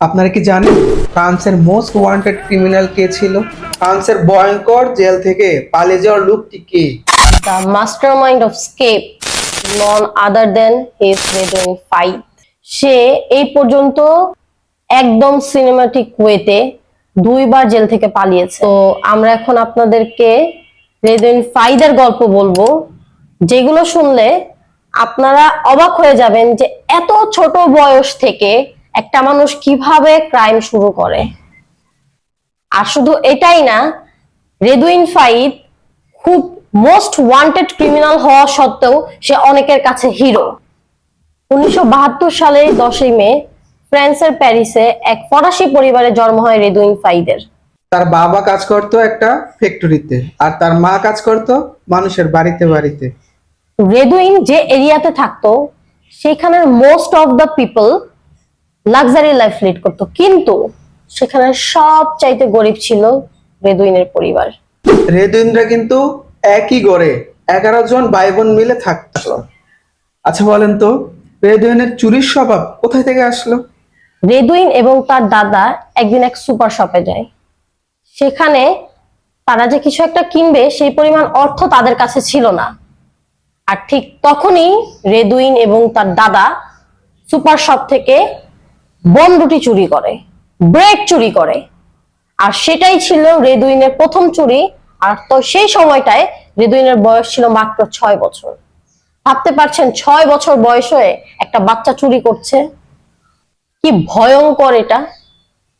আপনারা কি জানেন ফ্রান্সের মোস্ট ওয়ান্টেড ক্রিমিনাল কে ছিল? ফ্রান্সের ভয়ঙ্কর জেল থেকে পালিয়ে যাওয়ার লোকটি কে? The mastermind of Scape, none other than his Redwing Fight. সে এই পর্যন্ত একদম সিনেমাটিক ওয়েতে দুইবার জেল থেকে পালিয়েছে। তো আমরা এখন আপনাদেরকে রেডউইন ফাইদের গল্প বলব যেগুলো শুনলে আপনারা অবাক হয়ে যাবেন যে এত ছোট বয়স থেকে একটা মানুষ কীভাবে ক্রাইম শুরু করে? আর শুধু এটাই না রেদুইন ফাইদ খুব মোস্ট ওয়ান্টেড ক্রিমিনাল হওয়া সত্ত্বেও সে অনেকের কাছে হিরো উনিশশো সালের দশই মে ফ্রান্সের প্যারিসে এক ফরাসি পরিবারে জন্ম হয় রেদুইন ফাইদের তার বাবা কাজ করতো একটা ফ্যাক্টরিতে আর তার মা কাজ করতো মানুষের বাড়িতে বাড়িতে। রেদুইন যে এরিয়াতে থাকতো সেখানের most of the people luxury life lead করতো। কিন্তু সেখানে সব চাইতে গরিব ছিল রেদুইনের পরিবার। রেদুইনরা কিন্তু একই গড়ে এগারো জন ভাই বোন মিলে থাকতো। আচ্ছা বলেন তো রেদুইনের চুরির স্বভাব কোথায় থেকে আসলো? রেদুইন এবং তার দাদা একদিন এক সুপার শপে যায়। সেখানে তারা যে কিছু একটা কিনবে সেই পরিমাণ অর্থ তাদের কাছে ছিল না। আর ঠিক তখনই রেদুইন এবং তার দাদা সুপার শপ থেকে বন রুটি চুরি করে, ব্রেড চুরি করে। আর সেটাই ছিল রেদুইনের প্রথম চুরি, আর তো সেই সময়টায় রেদুইনের বয়স ছিল মাত্র ছয় বছর। ভাবতে পারছেন ছয় বছর বয়স হয়ে একটা বাচ্চা চুরি করছে? কি ভয়ঙ্কর এটা।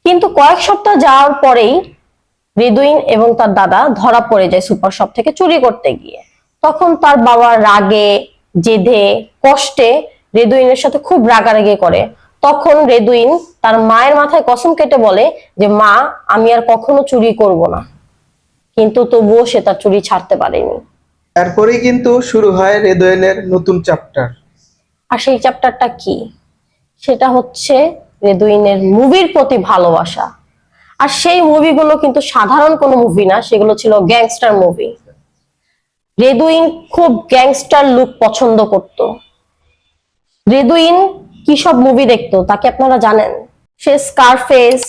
কিন্তু কয়েক সপ্তাহ যাওয়ার পরেই রেদুইন এবং তার দাদা ধরা পড়ে যায় সুপার শপ থেকে চুরি করতে গিয়ে। তখন তার বাবা রাগে, জেদে, কষ্টে রেদুইনের সাথে খুব রাগারাগি করে। তখন রেদুইন তার মায়ের মাথায় কসম কেটে বলে যে মা আমি আর কখনো চুরি করব না। কিন্তু তবুও সে তার চুরি ছাড়তে পারেনি। তারপরেই কিন্তু শুরু হয় রেদুইনের নতুন চ্যাপ্টার আর সেই চ্যাপ্টারটা কি? সেটা হচ্ছে রেদুইনের মুভির প্রতি ভালোবাসা। আর সেই মুভিগুলো কিন্তু সাধারণ কোনো মুভি না সেগুলো ছিল গ্যাংস্টার মুভি। রেদুইন খুব গ্যাংস্টার লুক পছন্দ করত। রেদুইন কি সব মুভি দেখতো তাকে আপনারা জানেন? সে স্কারফেস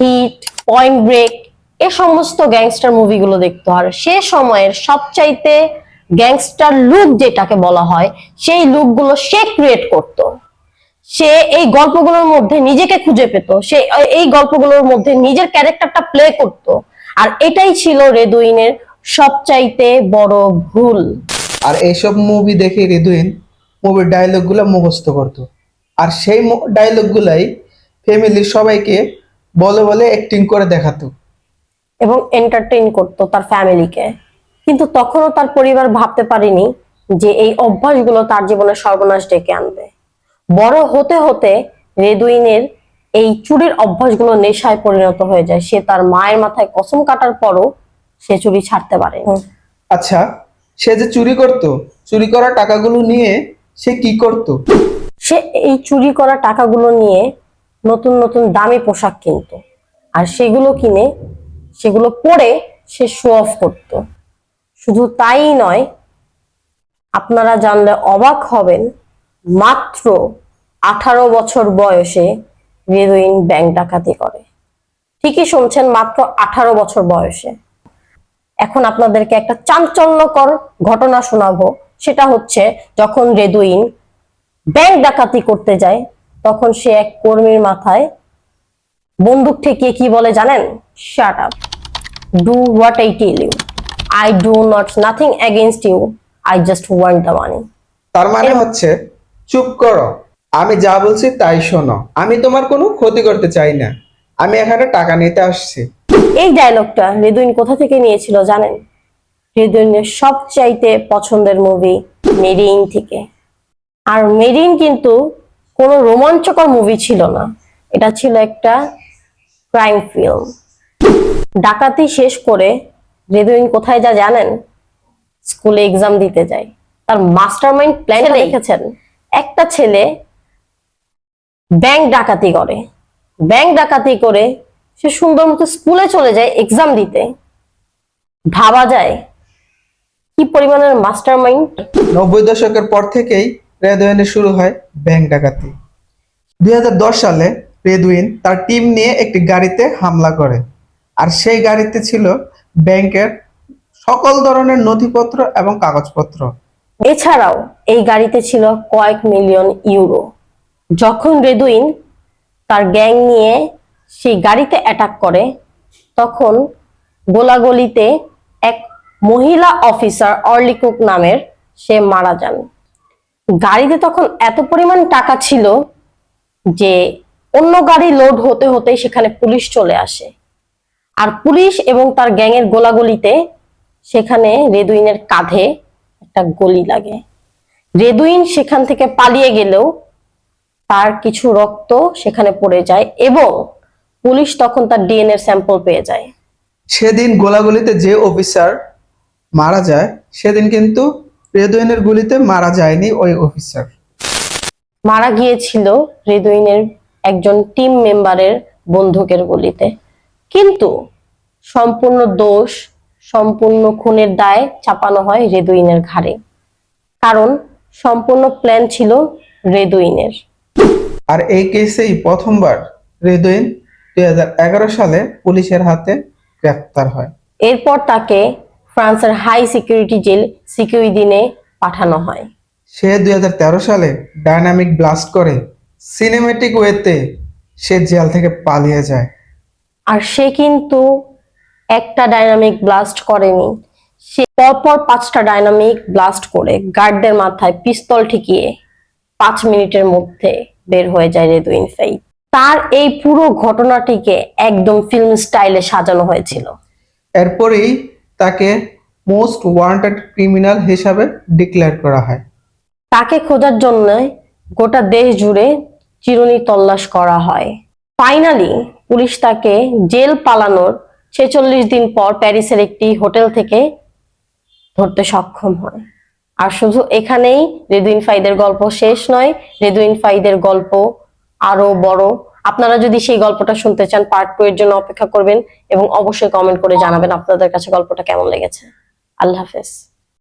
হিট পয়েন্ট ব্রেক এ সমস্ত গ্যাংস্টার মুভিগুলো দেখতো। আর সে সময়ের সবচাইতে গ্যাংস্টার লুক যেটাকে বলা হয়, সেই লুকগুলো সে ক্রিয়েট করত। সে এই গল্পগুলোর মধ্যে নিজেকে খুঁজে পেত, সে এই গল্পগুলোর মধ্যে নিজের ক্যারেক্টারটা প্লে করত। আর এটাই ছিল রেদুইনের সবচাইতে বড় ভুল। আর এইসব মুভি দেখে রেদুইন মুভির ডায়লগগুলো মুখস্থ করত। আর সেই ডায়লগগুলাই ফ্যামিলির সবাইকে বলে বলে অ্যাক্টিং করে দেখাতো। এবং এন্টারটেইন করত তার ফ্যামিলিকে কিন্তু তখনও তার পরিবার ভাবতে পারেনি যে এই অভ্যাসগুলো তার জীবনে সর্বনাশ ডেকে আনবে। বড় হতে হতে রেদুইনের এই চুরির অভ্যাসগুলো নেশায় পরিণত হয়ে যায়। সে তার মায়ের মাথায় কসম কাটার পরও সে চুরি ছাড়তে পারে আচ্ছা সে যে চুরি করত চুরি করা টাকাগুলো নিয়ে সে কি করত? সে এই চুরি করা টাকাগুলো নিয়ে নতুন নতুন দামি পোশাক কিনতো। আর সেগুলো কিনে, সেগুলো পরে সে শো অফ করত। শুধু তাই নয়, আপনারা জানলে অবাক হবেন, মাত্র আঠারো বছর বয়সে রেদুইন ব্যাংক ডাকাতি করে। ঠিকই শুনছেন, মাত্র আঠারো বছর বয়সে। এখন আপনাদেরকে একটা চাঞ্চল্যকর ঘটনা শোনাবো। সেটা হচ্ছে, যখন রেদুইন ব্যাংক ডাকাতি করতে যায় তখন সে এক কর্মীর মাথায় বন্দুক ঠেকিয়ে কি বলে জানেন? Shut up do what I tell you I do not nothing against you I just want the money তার মানে হচ্ছে চুপ করো। আমি যা বলছি তাই শোনো। আমি তোমার কোনো ক্ষতি করতে চাই না। আমি এখানে টাকা নিতে আসছি। এই ডায়লগটা রেদুইন কোথা থেকে নিয়েছিল জানেন? রেদুইনের সবচাইতে পছন্দের মুভি মেরিন থেকে। আর মেরিন কিন্তু কোনো রোমাঞ্চকর মুভি ছিল না। এটা ছিল একটা ক্রাইম ফিল্ম ডাকাতি শেষ করে রেদুইন কোথায় যা জানেন? স্কুলে এক্সাম দিতে যায়। তার মাস্টার মাইন্ড প্ল্যান রেখেছেন একটা ছেলে ব্যাংক ডাকাতি করে। ব্যাংক ডাকাতি করে সে সুন্দর মতো স্কুলে চলে যায় এক্সাম দিতে। ভাবা যায় কি পরিমাণের মাস্টার মাইন্ড নব্বই দশকের পর থেকেই রেদওয়ানে শুরু হয় ব্যাংক ডাকাতি। দুই হাজার দশ সালে রেদুইন তার টিম নিয়ে একটি গাড়িতে হামলা করে। আর সেই গাড়িতে ছিল ব্যাংকের সকল ধরনের নথিপত্র এবং কাগজপত্র। এছাড়াও এই গাড়িতে ছিল কয়েক মিলিয়ন ইউরো। যখন রেদুইন তার গ্যাং নিয়ে সেই গাড়িতে অ্যাটাক করে, তখন গোলাগুলিতে এক মহিলা অফিসার অর্লিকুক নামের সে মারা যান। গাড়িতে তখন এত পরিমাণ টাকা ছিল যে অন্য গাড়ি লোড হতে হতেই সেখানে পুলিশ চলে আসে। আর পুলিশ এবং তার গ্যাংয়ের গোলাগুলিতে সেখানে রেদুইনের কাঁধে একটা গলি লাগে। রেদুইন সেখান থেকে পালিয়ে গেলেও তার কিছু রক্ত সেখানে পড়ে যায় এবং পুলিশ তখন তার ডিএনএ স্যাম্পল পেয়ে যায়। সেদিন গোলাগুলিতে যে অফিসার মারা যায়, সেদিন কিন্তু রেদুইনের গুলিতে মারা যায়নি ওই অফিসার। মারা গিয়েছিল রেদুইনের একজন টিম মেম্বারের বন্দুকের গুলিতে। কিন্তু সম্পূর্ণ দোষ সম্পূর্ণ খুনের দায় চাপানো হয় রেদুইনের ঘাড়ে। কারণ সম্পূর্ণ প্ল্যান ছিল রেদুইনের। আর এই কেসেই প্রথমবার রেদুইন দুই হাজার এগারো সালে পুলিশের হাতে গ্রেপ্তার হয়। এরপর তাকে ফ্রান্সের হাই সিকিউরিটি জেল সিকিউরিদিনে পাঠানো হয়। সে দুই হাজার তেরো সালে ডায়নামিক ব্লাস্ট করে সিনেমেটিক ওয়েতে সে জেল থেকে পালিয়ে যায়। আর সে কিন্তু একটা ডাইনামিক ব্লাস্ট করেনি। সে পরপর পাঁচটা ডাইনামিক ব্লাস্ট করে গার্ডদের মাথায় পিস্তল ঠেকিয়ে পাঁচ মিনিটের মধ্যে বের হয়ে যায় রেদুইন ফাই। তার এই পুরো ঘটনাটিকে একদম ফিল্ম স্টাইলে সাজানো হয়েছিল। এরপরেই তাকে মোস্ট ওয়ান্টেড ক্রিমিনাল হিসাবে ডিক্লেয়ার করা হয়। তাকে খোঁজার জন্য গোটা দেশ জুড়ে চিরুনি তল্লাশ করা হয়। ফাইনালি পুলিশ তাকে জেল পালানোর ছেচল্লিশ দিন পর প্যারিসের একটি হোটেল থেকে ধরতে সক্ষম হয়। আর শুধু এখানেই রেদুইন ফাইদের গল্প শেষ নয়, রেদুইন ফাইদের গল্প আরও বড় আপনারা যদি সেই গল্পটা শুনতে চান পার্ট টু এর জন্য অপেক্ষা করবেন এবং অবশ্যই কমেন্ট করে জানাবেন আপনাদের কাছে গল্পটা কেমন লেগেছে। আল্লাহ হাফেজ।